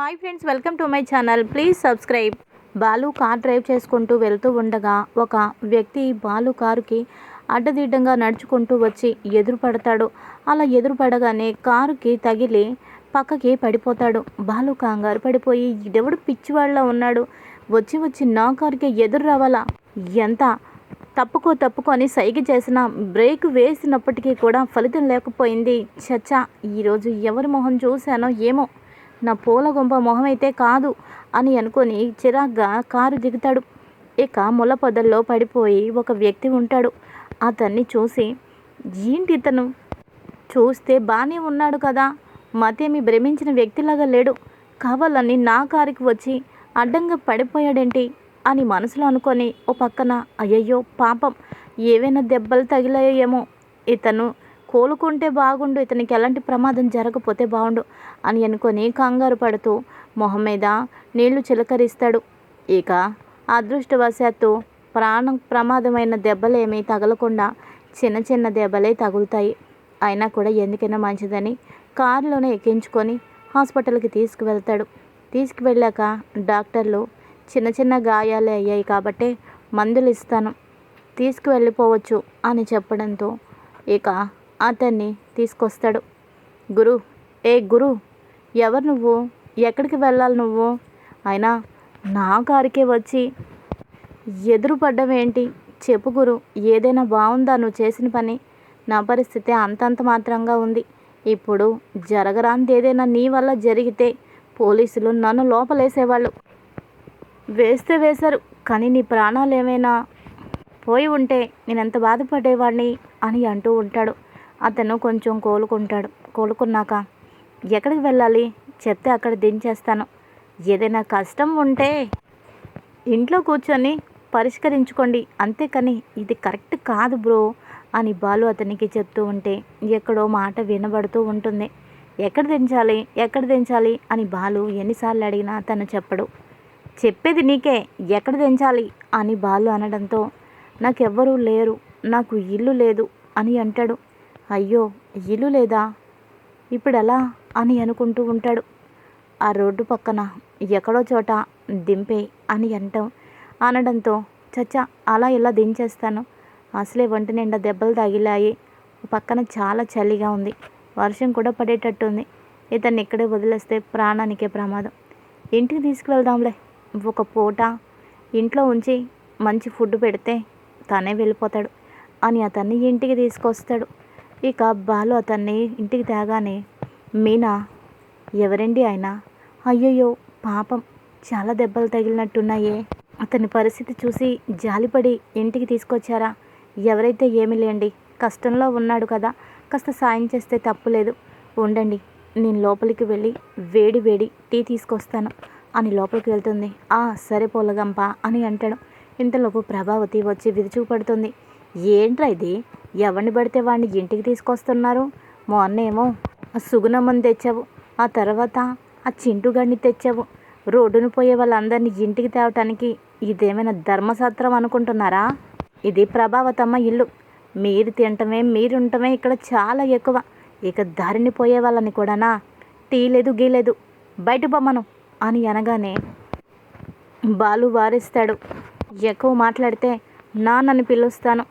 Hi friends welcome to my channel please subscribe Balu car drive చేసుకుంటూ వెళ్తూ ఉండగా ఒక వ్యక్తి బాలు కారుకి అడ్డదిడ్డంగా నడుచుకుంటూ వచ్చి ఎదురు పడతాడు అలా ఎదురు పడగానే కారుకి తగిలి పక్కకి పడిపోతాడు. బాలు కంగారు పడిపోయి ఎవడు పిచ్చివాళ్ళ ఉన్నాడు? వచ్చి వచ్చి నా కారుకి ఎదురు రావాలా? ఎంత తప్పుకో తప్పుకో అని సైగ చేసిన బ్రేక్ వేసినప్పటికీ కూడా ఫలితం లేకపోయింది. చచ్చా ఈరోజు ఎవరి మొహం చూశానో ఏమో నా పూల గుంప మొహం అయితే కాదు అని అనుకొని చిరాగ్గా కారు దిగుతాడు. ఇక ముల పొదల్లో పడిపోయి ఒక వ్యక్తి ఉంటాడు. అతన్ని చూసి ఏంటి ఇతను? చూస్తే బాగానే ఉన్నాడు కదా. మతేమి భ్రమించిన వ్యక్తిలాగా లేడు. కావాలని నా కారుకి వచ్చి అడ్డంగా పడిపోయాడేంటి? అని మనసులో అనుకొని ఓ పక్కన అయ్యయ్యో పాపం. ఏవైనా దెబ్బలు తగిలాయేమో ఇతను కోలుకుంటే బాగుండు ఇతనికి ఎలాంటి ప్రమాదం జరగకపోతే బాగుండు అని అనుకొని కంగారు పడుతూ మొహం మీద నీళ్ళు చిలకరిస్తాడు. ఇక అదృష్టవశాత్తు ప్రాణం ప్రమాదమైన దెబ్బలేమీ తగలకుండా చిన్న చిన్న దెబ్బలే తగులుతాయి. అయినా కూడా ఎందుకైనా మంచిదని కారులోనే ఎక్కించుకొని హాస్పిటల్కి తీసుకువెళ్తాడు. తీసుకువెళ్ళాక డాక్టర్లు చిన్న చిన్న గాయాలే అయ్యాయి కాబట్టి మందులు ఇస్తాను తీసుకువెళ్ళిపోవచ్చు అని చెప్పడంతో ఇక అతన్ని తీసుకొస్తాడు. గురు ఏ గురు ఎవరు నువ్వు? ఎక్కడికి వెళ్ళాలి నువ్వు? అయినా నా కారికే వచ్చి ఎదురుపడ్డం ఏంటి చెప్పు గురు ఏదైనా బాగుందా నువ్వు చేసిన పని. నా పరిస్థితి అంతంత మాత్రంగా ఉంది. ఇప్పుడు జరగరాంది ఏదైనా నీ వల్ల జరిగితే పోలీసులు నన్ను లోపలేసేవాళ్ళు. వేస్తే వేశారు కానీ నీ ప్రాణాలు ఏమైనా పోయి ఉంటే నేనెంత బాధపడేవాడిని అని అంటూ ఉంటాడు. అతను కొంచెం కోలుకుంటాడు. కోలుకున్నాక ఎక్కడికి వెళ్ళాలి? చెప్తే అక్కడ దించేస్తాను. ఏదైనా కష్టం ఉంటే ఇంట్లో కూర్చొని పరిష్కరించుకోండి. అంతేకాని ఇది కరెక్ట్ కాదు బ్రో అని బాలు అతనికి చెప్తూ ఉంటే ఎక్కడో మాట వినబడుతూ ఉంటుంది. ఎక్కడ దించాలి? ఎక్కడ దించాలి? అని బాలు ఎన్నిసార్లు అడిగినా తను చెప్పడు. చెప్పేది నీకే. ఎక్కడ దించాలి? అని బాలు అనడంతో నాకెవ్వరూ లేరు. నాకు ఇల్లు లేదు అని అంటాడు. అయ్యో ఇల్లు లేదా? ఇప్పుడు ఎలా అని అనుకుంటూ ఉంటాడు. ఆ రోడ్డు పక్కన ఎక్కడో చోట దింపే అని అంటాం అనడంతో చచ్చా అలా ఇలా దించేస్తాను? అసలే ఒంటి నిండా దెబ్బలు తగిలాయి. పక్కన చాలా చలిగా ఉంది. వర్షం కూడా పడేటట్టుంది. ఇతన్ని ఇక్కడే వదిలేస్తే ప్రాణానికే ప్రమాదం. ఇంటికి తీసుకువెళ్దాంలే. ఒక పూట ఇంట్లో ఉంచి మంచి ఫుడ్ పెడితే తనే వెళ్ళిపోతాడు అని అతన్ని ఇంటికి తీసుకొస్తాడు. ఇక బాలు అతన్ని ఇంటికి తేగానే మీనా ఎవరండి ఆయన? అయ్యయ్యో పాపం చాలా దెబ్బలు తగిలినట్టున్నాయే. అతని పరిస్థితి చూసి జాలిపడి ఇంటికి తీసుకొచ్చారా? ఎవరైతే ఏమి లేండి కష్టంలో ఉన్నాడు కదా కాస్త సాయం చేస్తే తప్పులేదు. ఉండండి నేను లోపలికి వెళ్ళి వేడి వేడి టీ తీసుకొస్తాను అని లోపలికి వెళ్తుంది. ఆ సరే పోలగంప అని అంటాడు. ఇంతలోపు ప్రభావతి వచ్చి విరుచుకుపడుతుంది ఏంట్రా ఇది? ఎవరిని పడితే వాడిని ఇంటికి తీసుకొస్తున్నారు? మొన్నేమో ఆ సుగుణమ్మని తెచ్చావు ఆ తర్వాత ఆ చింటుగాడిని తెచ్చావు. రోడ్డును పోయే వాళ్ళందరినీ ఇంటికి తేవటానికి ఇదేమైనా ధర్మసత్రం అనుకుంటున్నారా? ఇది ప్రభావతమ్మ ఇల్లు. మీరు తినటమే మీరు ఉండటమే ఇక్కడ చాలా ఎక్కువ. ఇక దారిని పోయే వాళ్ళని కూడానా? టీ లేదు గీ లేదు. బయట పొమ్మను అని అనగానే బాలు వారిస్తాడు. ఎక్కువ మాట్లాడితే నాన్నని పిలుస్తాను.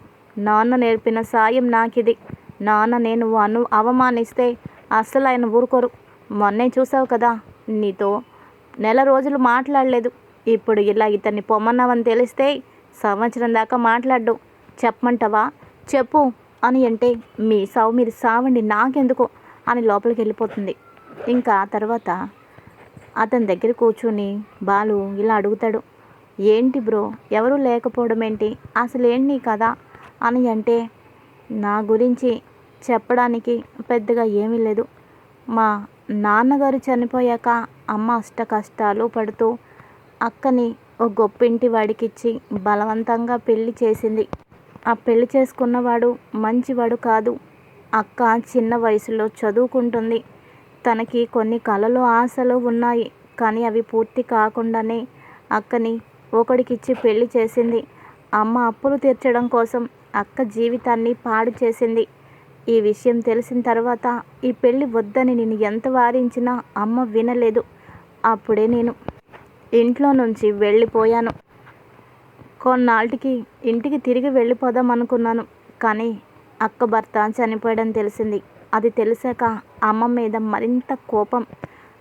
నాన్న నేర్పిన సాయం నాకిది. నాన్న నేను అను అవమానిస్తే అస్సలు ఆయన ఊరుకోరు. మొన్నే చూసావు కదా నీతో నెల రోజులు మాట్లాడలేదు. ఇప్పుడు ఇలా ఇతన్ని పొమ్మన్నావని తెలిస్తే సంవత్సరం దాకా మాట్లాడు చెప్పమంటావా? చెప్పు అని అంటే మీ సావు మీరు సావండి నాకెందుకు అని లోపలికి వెళ్ళిపోతుంది. ఇంకా తర్వాత అతని దగ్గర కూర్చుని బాలు ఇలా అడుగుతాడు. ఏంటి బ్రో ఎవరూ లేకపోవడం ఏంటి అసలు ఏంటి కదా అని అంటే నా గురించి చెప్పడానికి పెద్దగా ఏమీ లేదు. మా నాన్నగారు చనిపోయాక అమ్మ అష్ట కష్టాలు పడుతూ అక్కని ఓ గొప్పింటి వాడికిచ్చి బలవంతంగా పెళ్ళి చేసింది. ఆ పెళ్ళి చేసుకున్నవాడు మంచివాడు కాదు. అక్క చిన్న వయసులో చదువుకుంటుంది. తనకి కొన్ని కళలు ఆశలు ఉన్నాయి. కానీ అవి పూర్తి కాకుండానే అక్కని ఒకడికిచ్చి పెళ్ళి చేసింది. అమ్మ అప్పులు తీర్చడం కోసం అక్క జీవితాన్ని పాడు చేసింది. ఈ విషయం తెలిసిన తర్వాత ఈ పెళ్ళి వద్దని నేను ఎంత వారించినా అమ్మ వినలేదు. అప్పుడే నేను ఇంట్లో నుంచి వెళ్ళిపోయాను. కొన్నాళ్ళకి ఇంటికి తిరిగి వెళ్ళిపోదాం అనుకున్నాను. కానీ అక్క భర్త చనిపోయడం తెలిసింది. అది తెలిసాక అమ్మ మీద మరింత కోపం.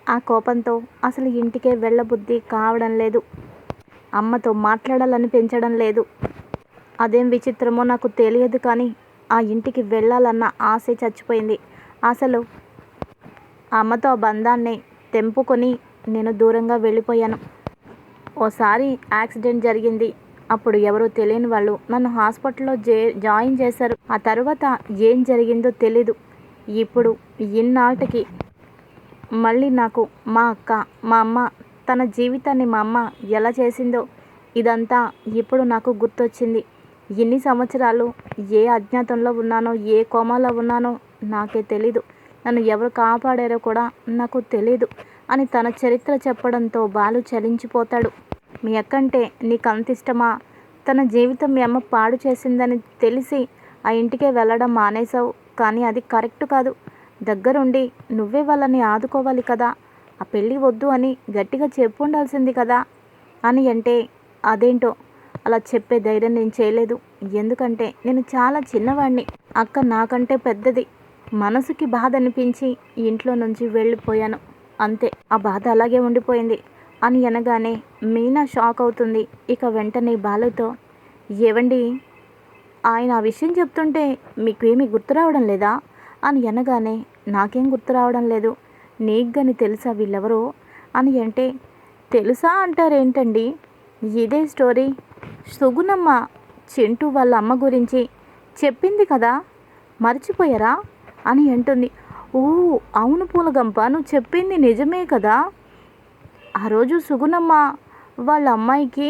ఆ కోపంతో అసలు ఇంటికే వెళ్ళబుద్ధి కావడం లేదు. అమ్మతో మాట్లాడాలని పెంచడం లేదు. అదేం విచిత్రమో నాకు తెలియదు కానీ ఆ ఇంటికి వెళ్ళాలన్న ఆశ చచ్చిపోయింది. అసలు అమ్మతో ఆ బంధాన్ని తెంపుకొని నేను దూరంగా వెళ్ళిపోయాను. ఓసారి యాక్సిడెంట్ జరిగింది. అప్పుడు ఎవరో తెలియని వాళ్ళు నన్ను హాస్పిటల్లో జే జాయిన్ చేశారు. ఆ తర్వాత ఏం జరిగిందో తెలీదు. ఇప్పుడు ఇన్నాటికి మళ్ళీ నాకు మా అక్క మా అమ్మ తన జీవితాన్ని మా అమ్మ ఎలా చేసిందో ఇదంతా ఇప్పుడు నాకు గుర్తొచ్చింది. ఎన్ని సంవత్సరాలు ఏ అజ్ఞాతంలో ఉన్నానో ఏ కోమాలో ఉన్నానో నాకే తెలీదు. నన్ను ఎవరు కాపాడారో కూడా నాకు తెలీదు అని తన చరిత్ర చెప్పడంతో బాలు చలించిపోతాడు. మీ అక్కంటే నీకు అంత ఇష్టమా తన జీవితం మీ అమ్మ పాడు చేసిందని తెలిసి ఆ ఇంటికే వెళ్ళడం మానేశావు. కానీ అది కరెక్ట్ కాదు. దగ్గరుండి నువ్వే వాళ్ళని ఆదుకోవాలి కదా. ఆ పెళ్ళి వద్దు అని గట్టిగా చెప్పు ఉండాల్సింది కదా అని అంటే అదేంటో అలా చెప్పే ధైర్యం నేను చేయలేదు. ఎందుకంటే నేను చాలా చిన్నవాడిని అక్క నాకంటే పెద్దది. మనసుకి బాధ అనిపించి ఇంట్లో నుంచి వెళ్ళిపోయాను. అంతే ఆ బాధ అలాగే ఉండిపోయింది. అని అనగానే మీనా షాక్ అవుతుంది. ఇక వెంటనే బాలుతో ఏవండి ఆయన ఆ విషయం చెప్తుంటే మీకు ఏమీ గుర్తు రావడం లేదా? అని అనగానే నాకేం గుర్తు రావడం లేదు. నీకు కానీ తెలుసా వీళ్ళెవరో? అని అంటే తెలుసా అంటారేంటండి? ఇదే స్టోరీ. సుగుణమ్మ చెంటు వాళ్ళ అమ్మ గురించి చెప్పింది కదా? మర్చిపోయారా? అని అంటుంది. ఓ అవును పూలగంప నువ్వు చెప్పింది నిజమే కదా? ఆ రోజు సుగుణమ్మ వాళ్ళ అమ్మాయికి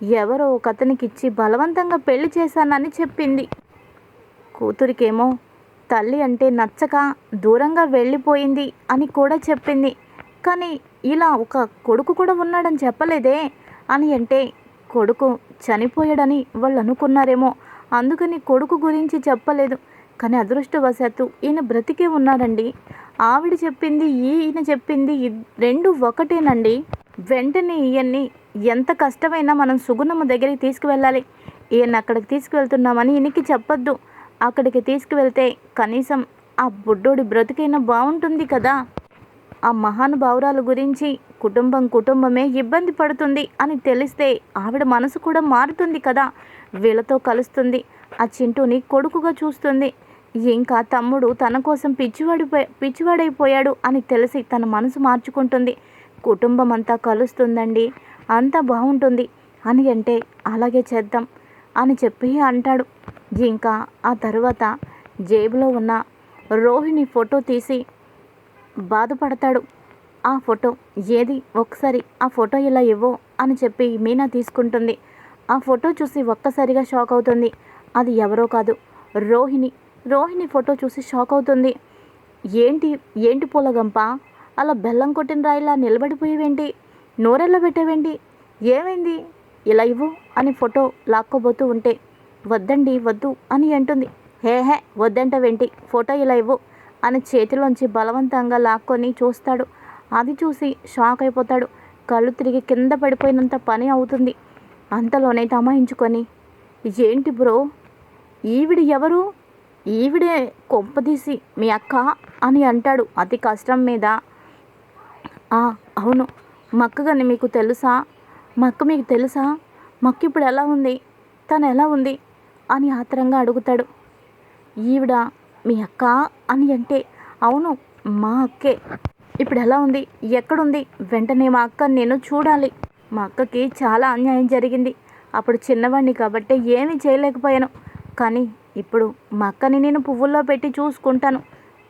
ఎవరో ఒక అతనికి ఇచ్చి బలవంతంగా పెళ్ళి చేశానని చెప్పింది. కూతురికేమో తల్లి అంటే నచ్చక దూరంగా వెళ్ళిపోయింది అని కూడా చెప్పింది. కానీ ఇలా ఒక కొడుకు కూడా ఉన్నాడని చెప్పలేదే అని అంటే కొడుకు చనిపోయాడని వాళ్ళు అనుకున్నారేమో. అందుకని కొడుకు గురించి చెప్పలేదు. కానీ అదృష్టవశాత్తు ఈయన బ్రతికే ఉన్నారండి. ఆవిడ చెప్పింది ఈయన చెప్పింది రెండు ఒకటేనండి. వెంటనే ఈయన్ని ఎంత కష్టమైనా మనం సుగుణమ్మ దగ్గరికి తీసుకువెళ్ళాలి. ఈయన అక్కడికి తీసుకువెళ్తున్నామని ఈయనకి చెప్పొద్దు. అక్కడికి తీసుకువెళ్తే కనీసం ఆ బుడ్డోడి బ్రతికైనా బాగుంటుంది కదా. ఆ మహానుభావురాలు గురించి కుటుంబం కుటుంబమే ఇబ్బంది పడుతుంది అని తెలిస్తే ఆవిడ మనసు కూడా మారుతుంది కదా. వీళ్ళతో కలుస్తుంది. ఆ చింటూని కొడుకుగా చూస్తుంది. ఇంకా తమ్ముడు తన కోసం పిచ్చివాడిపోయి పిచ్చివాడైపోయాడు అని తెలిసి తన మనసు మార్చుకుంటుంది. కుటుంబం అంతా కలుస్తుందండి. అంతా బాగుంటుంది. అని అంటే అలాగే చేద్దాం అని చెప్పి అంటాడు. ఇంకా ఆ తర్వాత జేబులో ఉన్న రోహిణి ఫోటో తీసి బాధపడతాడు. ఆ ఫోటో? ఏది? ఒకసారి ఆ ఫోటో ఇలా ఇవ్వు అని చెప్పి మీనా తీసుకుంటుంది. ఆ ఫోటో చూసి ఒక్కసారిగా షాక్ అవుతుంది. అది ఎవరో కాదు రోహిణి. రోహిణి ఫోటో చూసి షాక్ అవుతుంది. ఏంటి? ఏంటి పూలగంప? అలా బెల్లం కొట్టిన రాయిలా నిలబడిపోయేవేంటి? నోరెళ్ళ పెట్టేవేంటి? ఏమైంది? ఇలా ఇవ్వు అని ఫోటో లాక్కోబోతూ ఉంటే వద్దండి వద్దు అని అంటుంది. హే హే వద్దంటవేంటి? ఫోటో ఇలా ఇవ్వు అని చేతిలోంచి బలవంతంగా లాక్కొని చూస్తాడు. అది చూసి షాక్ అయిపోతాడు. కళ్ళు తిరిగి కింద పడిపోయినంత పని అవుతుంది. అంతలోనే తమాయించుకొని ఏంటి బ్రో? ఈవిడ ఎవరు? ఈవిడే కొంపదీసి మీ అక్క? అని అంటాడు అతి కష్టం మీద. "ఆ, అవును. మక్కగాని మీకు తెలుసా? మక్క మీకు తెలుసా? మక్క ఇప్పుడు ఎలా ఉంది? తను ఎలా ఉంది? అని ఆత్రంగా అడుగుతాడు. ఈవిడ మీ అక్క? అని అంటే అవును మా అక్కే. ఇప్పుడు ఎలా ఉంది? ఎక్కడుంది? వెంటనే మా అక్క నేను చూడాలి. మా అక్కకి చాలా అన్యాయం జరిగింది. అప్పుడు చిన్నవాడిని కాబట్టి ఏమీ చేయలేకపోయాను. కానీ ఇప్పుడు మా అక్కని నేను పువ్వుల్లో పెట్టి చూసుకుంటాను.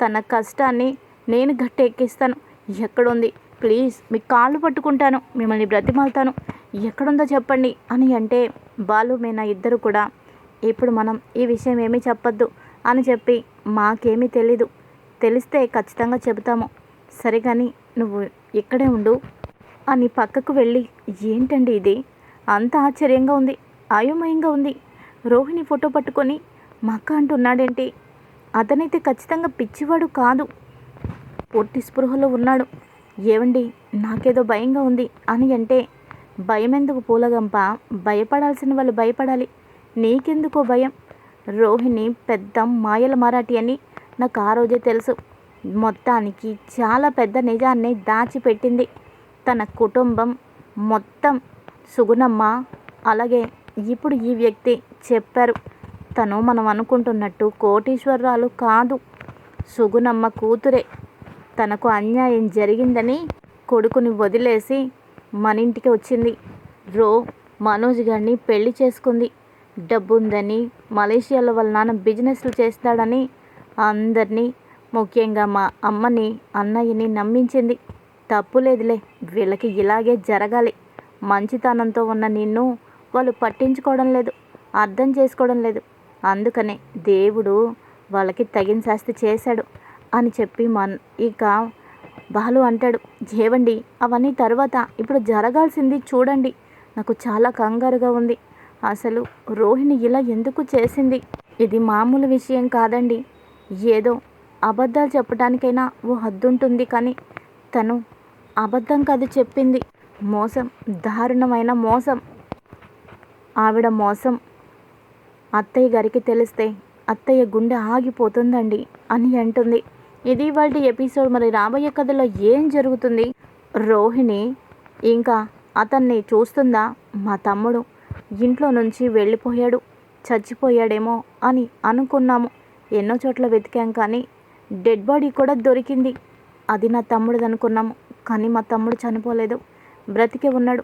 తన కష్టాన్ని నేను గట్టి ఎక్కిస్తాను ఎక్కడుంది? ప్లీజ్ మీ కాళ్ళు పట్టుకుంటాను. మిమ్మల్ని బ్రతిమాలుతాను. ఎక్కడుందో చెప్పండి అని అంటే బాలు మీనా ఇద్దరు కూడా ఇప్పుడు మనం ఈ విషయం ఏమీ చెప్పొద్దు అని చెప్పి మాకేమీ తెలీదు. తెలిస్తే ఖచ్చితంగా చెబుతాము. సరే కానీ నువ్వు ఇక్కడే ఉండు. అని పక్కకు వెళ్ళి ఏంటండి ఇది? అంత ఆశ్చర్యంగా ఉంది అయోమయంగా ఉంది. రోహిణి ఫోటో పట్టుకొని మా అక్క అంటున్నాడేంటి? అతనైతే ఖచ్చితంగా పిచ్చివాడు కాదు. పూర్తి స్పృహలో ఉన్నాడు. ఏవండి నాకేదో భయంగా ఉంది అని అంటే భయం ఎందుకు పూలగంప? భయపడాల్సిన వాళ్ళు భయపడాలి. నీకెందుకో భయం? రోహిణి పెద్ద మాయల మరాఠీ అని నాకు ఆ రోజే తెలుసు. మొత్తానికి చాలా పెద్ద నిజాన్ని దాచిపెట్టింది. తన కుటుంబం మొత్తం సుగుణమ్మ. అలాగే ఇప్పుడు ఈ వ్యక్తి చెప్పారు తను మనం అనుకుంటున్నట్టు కోటీశ్వరరాలు కాదు. సుగుణమ్మ కూతురే. తనకు అన్యాయం జరిగిందని కొడుకుని వదిలేసి మన ఇంటికి వచ్చింది. రో మనోజ్ గారిని పెళ్ళి చేసుకుంది. డబ్బు ఉందని మలేషియాలో వాళ్ళ నాన్న బిజినెస్లు చేస్తాడని అందరినీ ముఖ్యంగా మా అమ్మని అన్నయ్యని నమ్మించింది. తప్పు లేదులే వీళ్ళకి ఇలాగే జరగాలి. మంచితనంతో ఉన్న నిన్ను వాళ్ళు పట్టించుకోవడం లేదు అర్థం చేసుకోవడం లేదు. అందుకనే దేవుడు వాళ్ళకి తగిన శాస్తి చేశాడు అని చెప్పి మన్ ఇక బాలు అంటాడు. ఏవండి అవన్నీ తర్వాత. ఇప్పుడు జరగాల్సింది చూడండి. నాకు చాలా కంగారుగా ఉంది. అసలు రోహిణి ఇలా ఎందుకు చేసింది? ఇది మామూలు విషయం కాదండి. ఏదో అబద్ధాలు చెప్పడానికైనా ఓ హద్దుంటుంది కానీ తను అబద్ధం కది చెప్పింది. మోసం దారుణమైన మోసం. ఆవిడ మోసం. అత్తయ్య గారికి తెలిస్తే అత్తయ్య గుండె ఆగిపోతుందండి అని అంటుంది. ఇది వాళ్ళ ఎపిసోడ్. మరి రాబోయే కథలో ఏం జరుగుతుంది? రోహిణి ఇంకా అతన్ని చూస్తుందా? మా తమ్ముడు ఇంట్లో నుంచి వెళ్ళిపోయాడు. చచ్చిపోయాడేమో అని అనుకున్నాము. ఎన్నో చోట్ల వెతికాం కానీ డెడ్ బాడీ కూడా దొరికింది. అది నా తమ్ముడిది అనుకున్నాము కానీ మా తమ్ముడు చనిపోలేదు. బ్రతికే ఉన్నాడు.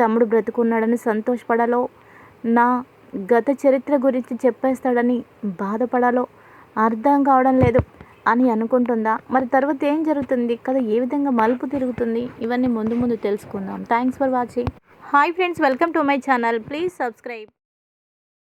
తమ్ముడు బ్రతుకున్నాడని సంతోషపడాలో నా గత చరిత్ర గురించి చెప్పేస్తాడని బాధపడాలో అర్థం కావడం లేదు అని అనుకుంటుందా? మరి తర్వాత ఏం జరుగుతుంది? కదా ఏ విధంగా మలుపు తిరుగుతుంది? ఇవన్నీ ముందు ముందు తెలుసుకుందాం. Thanks for watching hi friends welcome to my channel please subscribe